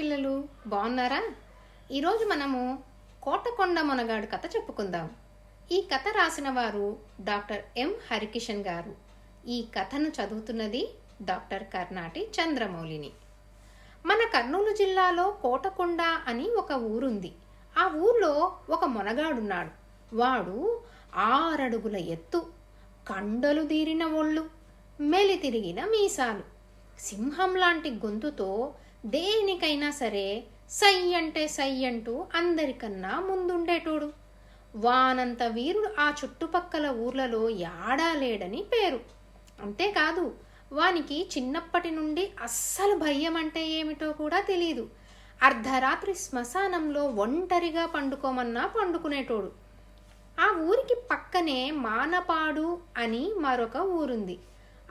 పిల్లలు బాగున్నారా? ఈరోజు మనము కోటకొండ మొనగాడు కథ చెప్పుకుందాం. ఈ కథ రాసిన వారు డాక్టర్ ఎం. హరికిషన్ గారు. ఈ కథను చదువుతున్నది డాక్టర్ కర్ణాటి చంద్రమౌళిని. మన కర్నూలు జిల్లాలో కోటకొండ అని ఒక ఊరుంది. ఆ ఊర్లో ఒక మొనగాడున్నాడు. వాడు ఆరడుగుల ఎత్తు కండలు దీరిన ఒళ్ళు మెలి తిరిగిన మీసాలు. సింహం లాంటి గొంతుతో దేనికైనా సరే సై అంటే సై అంటూ అందరికన్నా ముందుండేటోడు. వానంత వీరుడు ఆ చుట్టుపక్కల ఊర్లలో యాడాలేడని పేరు. అంతేకాదు వానికి చిన్నప్పటి నుండి అస్సలు భయం అంటే ఏమిటో కూడా తెలియదు అర్ధరాత్రి శ్మశానంలో ఒంటరిగా పండుకోమన్నా పండుకునేటోడు. ఆ ఊరికి పక్కనే మానపాడు అని మరొక ఊరుంది.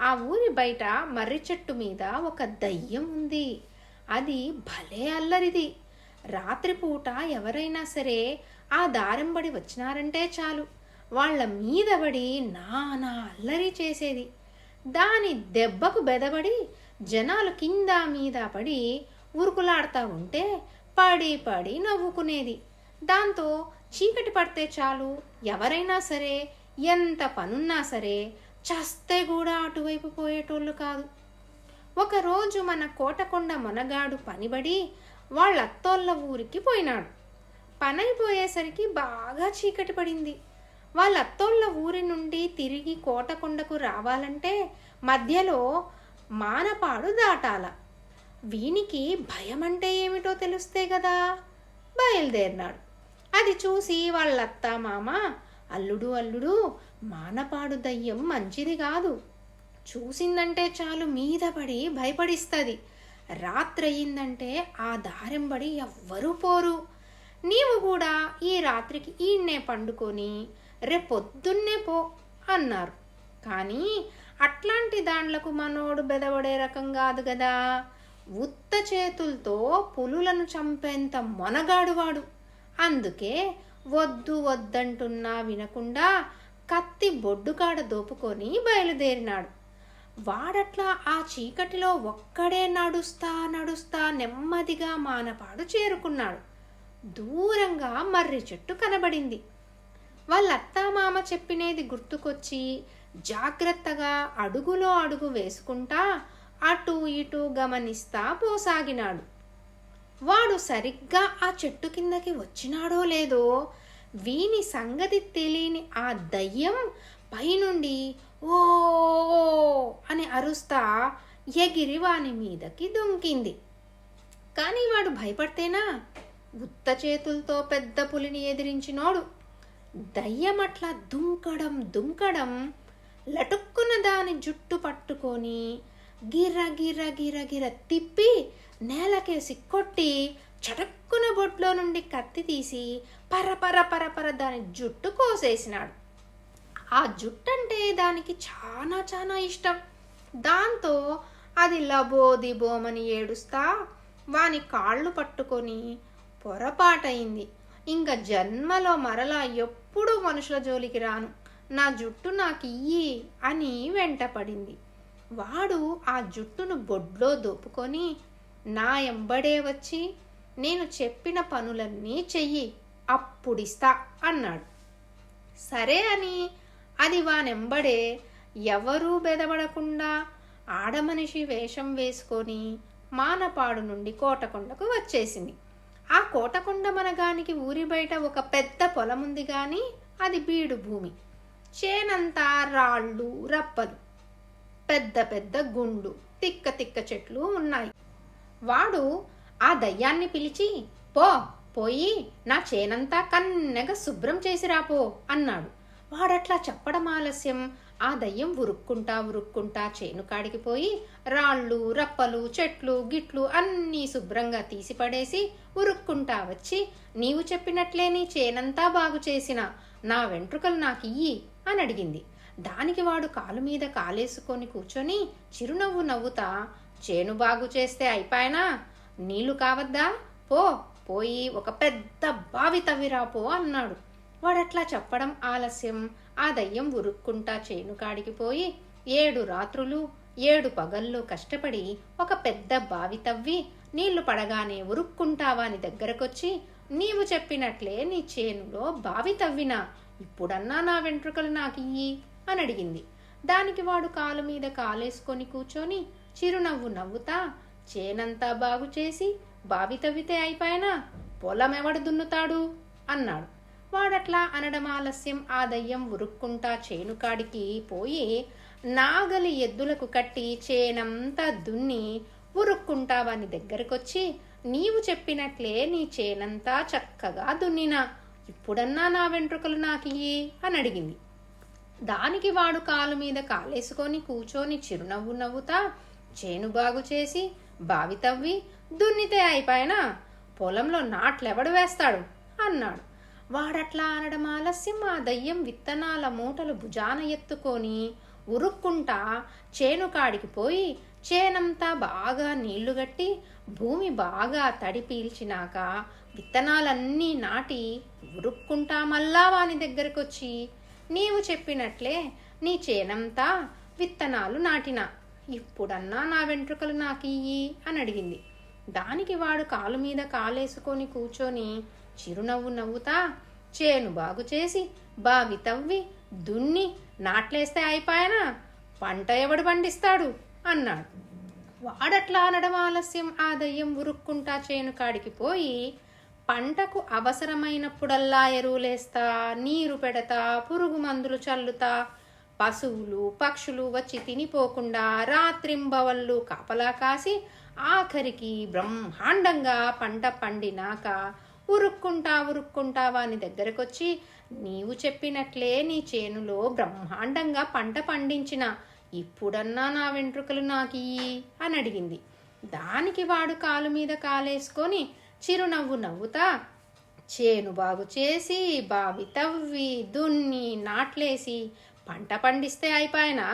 ఆ ఊరి బయట మర్రి చెట్టు మీద ఒక దయ్యం ఉంది. అది భలే అల్లరిది. రాత్రిపూట ఎవరైనా సరే ఆ దారంబడి వచ్చినారంటే చాలు. వాళ్ళ మీద పడి నానా అల్లరి చేసేది. దాని దెబ్బకు బెదబడి జనాలు కింద మీద పడి ఉరుకులాడుతూ ఉంటే పడి పడి నవ్వుకునేది. దాంతో చీకటి పడితే చాలు ఎవరైనా సరే ఎంత పనున్నా సరే చస్తే కూడా అటువైపు పోయేటోళ్ళు కాదు. ఒకరోజు మన కోటకొండ మొనగాడు పనిబడి వాళ్ళత్తోళ్ళ ఊరికి పోయినాడు. పనైపోయేసరికి బాగా చీకటి పడింది. వాళ్ళత్తోళ్ళ ఊరి నుండి తిరిగి కోటకొండకు రావాలంటే మధ్యలో మానపాడు దాటాల. వీనికి భయం అంటే ఏమిటో తెలుస్తే కదా బయలుదేరినాడు. అది చూసి వాళ్ళత్త మామ అల్లుడు అల్లుడు మానపాడు దయ్యం మంచిది కాదు. చూసిందంటే చాలు మీద పడి భయపడిస్తుంది. రాత్రయిందంటే ఆ దారెంబడి ఎవ్వరూ పోరు. నీవు కూడా ఈ రాత్రికి ఈడ్నే పండుకొని రేపొద్దున్నే పో అన్నారు. కానీ అట్లాంటి దాండ్లకు మనోడు బెదవడే రకం కాదు కదా ఉత్త చేతులతో పులులను చంపేంత మొనగాడువాడు అందుకే వద్దు వద్దంటున్నా వినకుండా కత్తి బొడ్డుకాడ దోపుకొని బయలుదేరినాడు. వాడట్లా ఆ చీకటిలో ఒక్కడే నడుస్తా నడుస్తా నెమ్మదిగా మానపాడు చేరుకున్నాడు. దూరంగా మర్రి చెట్టు కనబడింది. వాళ్ళ అత్తామామ చెప్పినేది గుర్తుకొచ్చి జాగ్రత్తగా అడుగులో అడుగు వేసుకుంటా అటు ఇటు గమనిస్తా పోసాగినాడు. వాడు సరిగ్గా ఆ చెట్టు కిందకి వచ్చినాడో లేదో వీని సంగతి తెలియని ఆ దయ్యం పైనుండి ఓ అని అరుస్తా ఎగిరి వాని మీదకి దుంకింది. కానీ వాడు భయపడితేనా? ఉత్త చేతులతో పెద్ద పులిని ఎదిరించినోడు. దయ్యం అట్లా దుంకడం దుంకడం లటుక్కున దాని జుట్టు పట్టుకొని గిర్ర గిర్ర గిర్ర గిర్ర తిప్పి నేలకేసి కొట్టి చటుక్కున బొట్లో నుండి కత్తి తీసి పరపర పరపర దాని జుట్టు కోసేసినాడు. ఆ జుట్టు అంటే దానికి చాలా చాలా ఇష్టం. దాంతో అది లబోదిబోమని ఏడుస్తా వాని కాళ్ళు పట్టుకొని పొరపాటయింది. ఇంకా జన్మలో మరలా ఎప్పుడూ మనుషుల జోలికి రాను. నా జుట్టు నాకు ఇయ్యి అని వెంటపడింది. వాడు ఆ జుట్టును బొడ్లో దోపుకొని నా ఎంబడే వచ్చి నేను చెప్పిన పనులన్నీ చెయ్యి అప్పుడిస్తా అన్నాడు. సరే అని అది వానెంబడే ఎవరూ బెదబడకుండా ఆడమనిషి వేషం వేసుకొని మానపాడు నుండి కోటకొండకు వచ్చేసింది. ఆ కోటకొండ మనగానికి ఊరి బయట ఒక పెద్ద పొలం ఉంది కానీ అది బీడు భూమి. చేనంతా రాళ్ళు రప్పలు పెద్ద పెద్ద గుండు తిక్క తిక్క చెట్లు ఉన్నాయి. వాడు ఆ దయ్యాన్ని పిలిచి పో పోయి నా చేనంతా కన్నెగా శుభ్రం చేసిరాపో అన్నాడు. వాడట్లా చెప్పడం ఆలస్యం. ఆ దయ్యం ఉరుక్కుంటా ఉరుక్కుంటా చేను కాడికి పోయి రాళ్ళు రప్పలు చెట్లు గిట్లు అన్నీ శుభ్రంగా తీసి పడేసి ఉరుక్కుంటా వచ్చి నీవు చెప్పినట్లే నీ చేనంతా బాగు చేసిన. నా వెంట్రుకలు నాకు ఇయ్యి అని అడిగింది. దానికి వాడు కాలు మీద కాలేసుకొని కూర్చొని చిరునవ్వు నవ్వుతా చేను బాగు చేస్తే అయిపోయినా? నీళ్ళు కావద్దా? పో పోయి ఒక పెద్ద బావి తవ్విరా పో అన్నాడు. వాడట్లా చెప్పడం ఆలస్యం ఆ దయ్యం ఉరుక్కుంటా చేను కాడికిపోయి ఏడు రాత్రులు ఏడు పగళ్ళు కష్టపడి ఒక పెద్ద బావి తవ్వి నీళ్ళు పడగానే ఉరుక్కుంటావా అని దగ్గరకొచ్చి? నీవు చెప్పినట్లే నీ చేనులో బావి తవ్వినా ఇప్పుడన్నా నా వెంట్రుకలు నాకు ఇయ్యి అని అడిగింది. దానికి వాడు కాలు మీద కాలేసుకొని కూర్చొని చిరునవ్వు నవ్వుతా చేనంతా బాగు చేసి బావి తవ్వితే అయిపోయినా? పొలం ఎవడు దున్నుతాడు? అన్నాడు. వాడట్లా అనడం ఆలస్యం. ఆ దయ్యం ఉరుక్కుంటా చేనుకాడికి పోయి నాగలి ఎద్దులకు కట్టి చేనంతా దున్ని ఉరుక్కుంటా వాని దగ్గరకొచ్చి నీవు చెప్పినట్లే నీ చేనంతా చక్కగా దున్నినా. ఇప్పుడన్నా నా వెంట్రుకలు నాకియ్యి అని అడిగింది. దానికి వాడు కాలు మీద కాలేసుకొని కూర్చొని చిరునవ్వు నవ్వుతా చేను బాగు చేసి బావి తవ్వి దున్నితే అయిపోయినా? పొలంలో నాట్లెవడు వేస్తాడు? అన్నాడు. వాడట్లా అనడం ఆలస్యం. ఆ దయ్యం విత్తనాల మూటలు భుజాన ఎత్తుకొని ఉరుక్కుంటా చేను కాడికి పోయి చేనంతా బాగా నీళ్ళు గట్టి భూమి బాగా తడి పీల్చినాక విత్తనాలన్నీ నాటి ఉరుక్కుంటా మళ్ళా వాని దగ్గరకొచ్చి నీవు చెప్పినట్లే నీ చేనంతా విత్తనాలు నాటిన. ఇప్పుడన్నా నా వెంట్రుకలు నాకు ఇయ్యి అని అడిగింది. దానికి వాడు కాలు మీద కాలేసుకొని కూర్చొని చిరునవ్వు నవ్వుతా చేను బాగు చేసి బావి తవ్వి దున్ని నాట్లేస్తే అయిపోయానా? పంట ఎవడు పండిస్తాడు? అన్నాడు. వాడట్లా అనడం ఆలస్యం. ఆ దయ్యం ఉరుక్కుంటా చేను కాడికి పోయి పంటకు అవసరమైనప్పుడల్లా ఎరువులేస్తా నీరు పెడతా పురుగు మందులు చల్లుతా పశువులు పక్షులు వచ్చి తినిపోకుండా రాత్రింబవళ్ళు కాపలా కాసి ఆఖరికి బ్రహ్మాండంగా పంట పండినాక ఉరుక్కుంటా ఉరుక్కుంటా వాని దగ్గరకొచ్చి నీవు చెప్పినట్లే నీ చేనులో బ్రహ్మాండంగా పంట పండించిన ఇప్పుడన్నా నా వెంట్రుకలు నాకియ్యి అని అడిగింది. దానికి వాడు కాలు మీద కాలేసుకొని చిరునవ్వు నవ్వుతా చేను బాగు చేసి బావి తవ్వి దున్ని నాట్లేసి పంట పండిస్తే అయిపోయినా?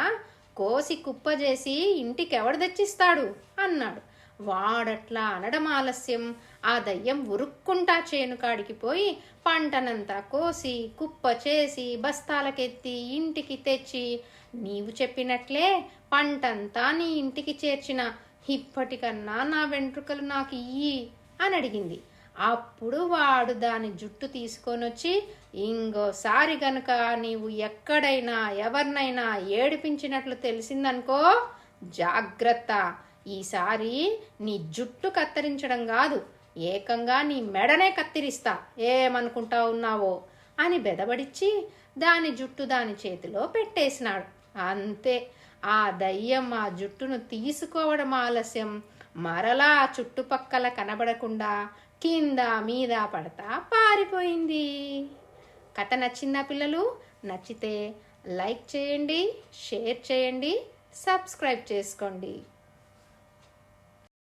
కోసి కుప్ప చేసి ఇంటికెవడు తెచ్చిస్తాడు? అన్నాడు. వాడట్లా అనడం ఆలస్యం. ఆ దయ్యం ఉరుక్కుంటా చేను కాడికి పోయి పంటనంతా కోసి కుప్ప చేసి బస్తాలకెత్తి ఇంటికి తెచ్చి నీవు చెప్పినట్లే పంటంతా నీ ఇంటికి చేర్చిన. ఇప్పటికన్నా నా వెంట్రుకలు నాకు ఇయ్యి అని అడిగింది. అప్పుడు వాడు దాని జుట్టు తీసుకొనొచ్చి ఇంకోసారి గనుక నీవు ఎక్కడైనా ఎవరినైనా ఏడిపించినట్లు తెలిసిందనుకో జాగ్రత్త. ఈసారి నీ జుట్టు కత్తిరించడం కాదు ఏకంగా నీ మెడనే కత్తిరిస్తా. ఏమనుకుంటా ఉన్నావో? అని బెదబడిచ్చి దాని జుట్టు దాని చేతిలో పెట్టేసినాడు. అంతే ఆ దయ్యం ఆ జుట్టును తీసుకోవడం ఆలస్యం. మరలా ఆ చుట్టుపక్కల కనబడకుండా కింద మీద పడతా పారిపోయింది. కథ నచ్చిందా పిల్లలు? నచ్చితే లైక్ చేయండి షేర్ చేయండి సబ్స్క్రైబ్ చేసుకోండి.